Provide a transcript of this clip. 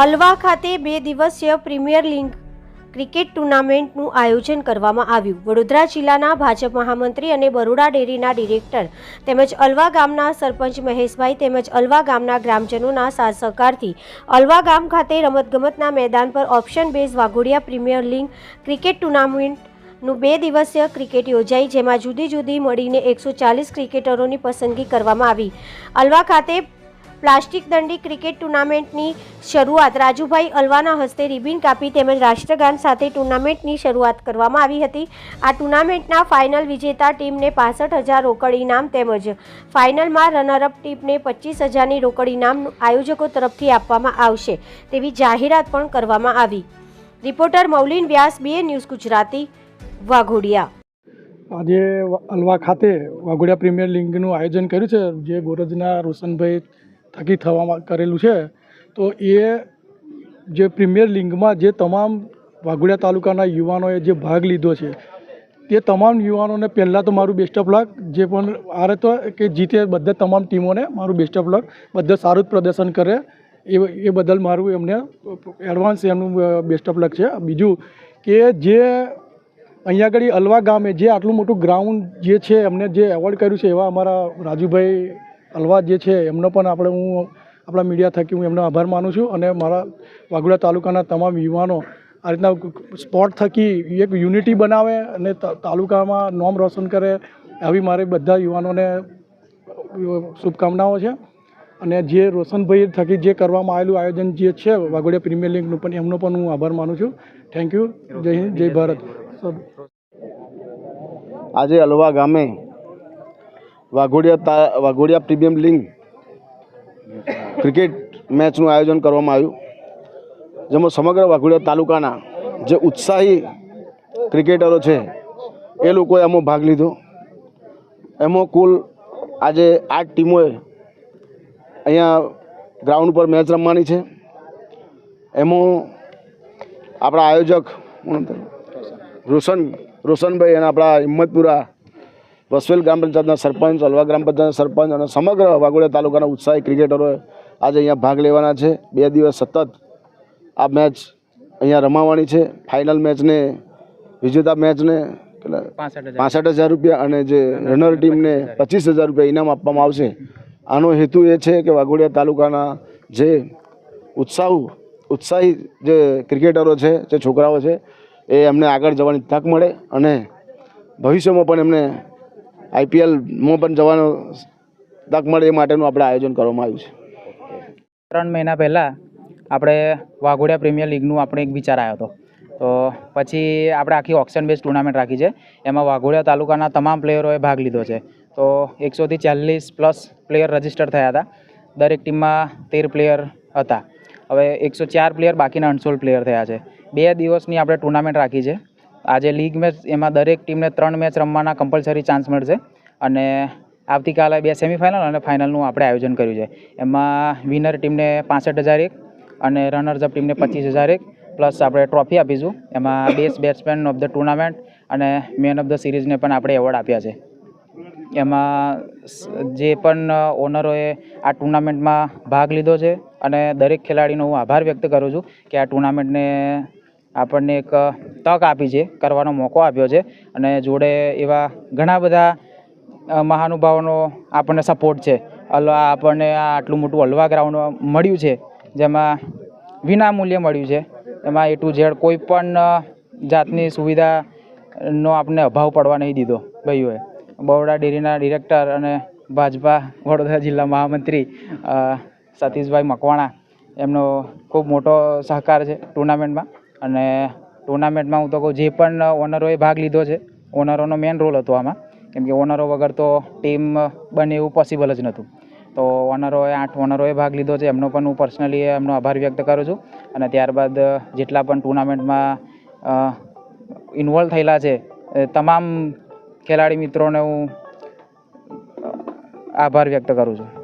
અલવા ખાતે બે દિવસીય પ્રીમિયર લીગ ક્રિકેટ ટુર્નામેન્ટનું આયોજન કરવામાં આવ્યું. વડોદરા જિલ્લાના ભાજપ મહામંત્રી અને બરોડા ડેરીના ડિરેક્ટર તેમજ અલવા ગામના સરપંચ મહેશભાઈ તેમજ અલવા ગામના ગ્રામજનોના સાથ સહકારથી અલવા ગામ ખાતે રમતગમતના મેદાન પર option base Waghodia premier league cricket ટુર્નામેન્ટનું બે દિવસીય ક્રિકેટ યોજાઈ, જેમાં જુદી જુદી મળીને એકસો ચાલીસ ક્રિકેટરોની પસંદગી કરવામાં આવી. અલવા ખાતે પ્લાસ્ટિક દંડી ક્રિકેટ ટુર્નામેન્ટની શરૂઆત રાજુભાઈ અલવાના હસ્તે રિબિન કાપી તેમજ રાષ્ટ્રગાન સાથે ટુર્નામેન્ટની શરૂઆત કરવામાં આવી હતી. આ ટુર્નામેન્ટના ફાઇનલ વિજેતા ટીમને પાસઠ હજાર રોકડ ઇનામ તેમજ ફાઇનલમાં રનરઅપ ટીમને પચીસ હજારની રોકડ ઇનામ આયોજકો તરફથી આપવામાં આવશે તેવી જાહેરાત પણ કરવામાં આવી. રિપોર્ટર મૌલિન વ્યાસ બે ન્યૂઝ ગુજરાતી, વાઘોડિયા. આજે અલવા ખાતે વાઘોડિયા પ્રીમિયર લીગનું આયોજન કર્યું છે, જે ગોરજના રોશનભાઈ થકી થવામાં કરેલું છે, તો એ જે પ્રીમિયર લીગમાં જે તમામ વાઘોડિયા તાલુકાના યુવાનોએ જે ભાગ લીધો છે, તે તમામ યુવાનોને પહેલાં તો મારું બેસ્ટ ઓફ લક જે પણ આ રીતે કે જીતે બધા તમામ ટીમોને મારું બેસ્ટ ઓફ લક બધા સારું જ પ્રદર્શન કરે, એ એ બદલ મારું એમને એડવાન્સ એમનું બેસ્ટ ઓફ લક છે. બીજું કે જે અહીંયા આગળ અલવા ગામે જે આટલું મોટું ગ્રાઉન્ડ જે છે એમને જે એવોર્ડ કર્યું છે એવા અમારા રાજુભાઈ અલવા જે છે, એમનો પણ આપણે હું આપણા મીડિયા થકી હું એમનો આભાર માનું છું અને મારા વાઘોડિયા તાલુકાના તમામ યુવાનો આ રીતના સ્પોટ થકી એક યુનિટી બનાવે અને તાલુકામાં નોમ રોશન કરે આવી મારે બધા યુવાનોને શુભકામનાઓ છે. અને જે રોશનભાઈ થકી જે કરવામાં આવેલું આયોજન જે છે, વાઘોડિયા પ્રીમિયર લીગનું પણ એમનો પણ હું આભાર માનું છું. થેન્ક યુ જય હિન્દ, જય ભારત. આજે અલવા ગામે Waghodia Waghodia premium league cricket મેચનું આયોજન કરવામાં આવ્યું. જેમાં સમગ્ર વાઘોડિયા તાલુકાના જે ઉત્સાહી ક્રિકેટરો છે, એ લોકોએ એમાં ભાગ લીધો. એમાં કુલ આજે આઠ ટીમોએ અહીંયા ગ્રાઉન્ડ ઉપર મેચ રમવાની છે. એમાં આપણા આયોજક? રોશન, રોશનભાઈ અને આપણા હિંમતપુરા વસવેલ ગ્રામ પંચાયતના સરપંચ અલવા ગ્રામ પંચાયતના સરપંચ અને સમગ્ર વાઘોડિયા તાલુકાના ઉત્સાહી ક્રિકેટરોએ આજે અહીંયા ભાગ લેવાના છે. બે દિવસ સતત આ મેચ અહીંયા રમાવાની છે. ફાઇનલ મેચને વિજેતા મેચને પાસઠ હજાર. રૂપિયા અને જે રનર ટીમને પચીસ હજાર રૂપિયા ઇનામ આપવામાં આવશે. આનો હેતુ એ છે કે વાઘોડિયા તાલુકાના જે ઉત્સાહ ઉત્સાહી જે ક્રિકેટરો છે જે છોકરાઓ છે એ એમને આગળ જવાની તક મળે અને ભવિષ્યમાં પણ એમને આઈપીએલમાં પણ જવાનો તક મળે એ માટેનું આપણે આયોજન કરવામાં આવ્યું છે. ત્રણ મહિના પહેલાં આપણે વાઘોડિયા પ્રીમિયર લીગનું આપણે એક વિચાર આવ્યો હતો. તો પછી આપણે આખી ઓક્શન બેઝ ટુર્નામેન્ટ રાખી છે. એમાં વાઘોડિયા તાલુકાના તમામ પ્લેયરોએ ભાગ લીધો છે. તો એકસોથી ચાલીસ પ્લસ પ્લેયર રજિસ્ટર થયા હતા. દરેક ટીમમાં તેર પ્લેયર હતા. હવે એકસો ચાર પ્લેયર બાકીના અનસોલ્ડ પ્લેયર થયા છે. બે દિવસની આપણે ટુર્નામેન્ટ રાખી છે. આજે લીગ મેચ, એમાં દરેક ટીમને ત્રણ મેચ રમવાના કમ્પલસરી ચાન્સ મળશે. અને આવતીકાલે બે સેમિફાઇનલ અને ફાઇનલનું આપણે આયોજન કર્યું છે. એમાં વિનર ટીમને પાસઠ હજાર એક અને રનર્સ ટીમને પચીસ હજાર એક પ્લસ આપણે ટ્રોફી આપીશું. એમાં best batsman of the tournament અને મેન ઓફ ધ સિરીઝને પણ આપણે એવોર્ડ આપ્યા છે. એમાં જે પણ ઓનરોએ આ ટુર્નામેન્ટમાં ભાગ લીધો છે અને દરેક ખેલાડીનો હું આભાર વ્યક્ત કરું છું કે આ ટુર્નામેન્ટને આપણને એક તક આપી છે, કરવાનો મોકો આપ્યો છે અને જોડે એવા ઘણા બધા મહાનુભાવોનો આપણને સપોર્ટ છે. અલવા આપણને આ આટલું મોટું હલવા ગ્રાઉન્ડ મળ્યું છે, જેમાં વિનામૂલ્યે મળ્યું છે. એમાં એ ટુ ઝેડ કોઈ પણ જાતની સુવિધાનો આપણને અભાવ પડવા નહીં દીધો ભાઈઓએ. બરોડા ડેરીના ડિરેક્ટર અને ભાજપા વડોદરા જિલ્લા મહામંત્રી સતીશભાઈ મકવાણા, એમનો ખૂબ મોટો સહકાર છે ટુર્નામેન્ટમાં અને ટુર્નામેન્ટમાં હું તો કહું જે પણ ઓનરોએ ભાગ લીધો છે ઓનરોનો મેન રોલ હતો આમાં. કેમ કે ઓનરો વગર તો ટીમ બને એવું પોસિબલ જ નહોતું. તો ઓનરોએ આઠ ઓનરોએ ભાગ લીધો છે, એમનો પણ હું પર્સનલી એમનો આભાર વ્યક્ત કરું છું. અને ત્યારબાદ જેટલા પણ ટુર્નામેન્ટમાં ઇન્વોલ્વ થયેલા છે તમામ ખેલાડી મિત્રોને હું આભાર વ્યક્ત કરું છું.